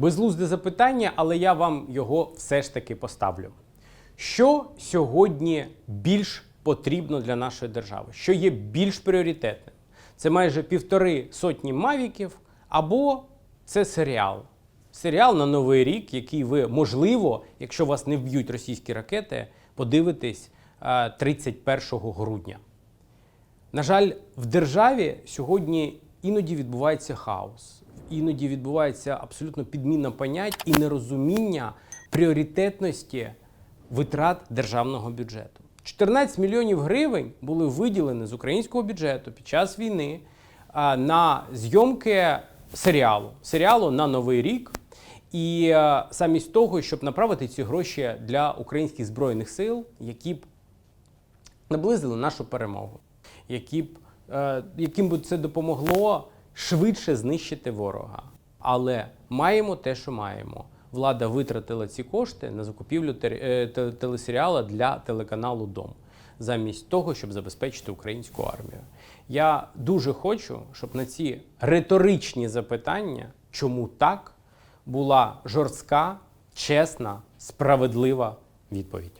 Безглузде запитання, але я вам його все ж таки поставлю. Що сьогодні більш потрібно для нашої держави? Що є більш пріоритетним? Це майже півтори сотні мавіків, або це серіал. Серіал на Новий рік, який ви, можливо, якщо вас не вб'ють російські ракети, подивитесь е, 31 грудня. На жаль, в державі сьогодні іноді відбувається хаос, іноді відбувається абсолютно підміна понять і нерозуміння пріоритетності витрат державного бюджету. 14 мільйонів гривень були виділені з українського бюджету під час війни на зйомки серіалу, серіалу на Новий рік. І е, замість того, щоб направити ці гроші для українських збройних сил, які б наблизили нашу перемогу, які б, е, яким би це допомогло швидше знищити ворога. Але маємо те, що маємо. Влада витратила ці кошти на закупівлю е, телесеріала для телеканалу Дом, замість того, щоб забезпечити українську армію. Я дуже хочу, щоб на ці риторичні запитання, чому так, була жорстка, чесна, справедлива відповідь.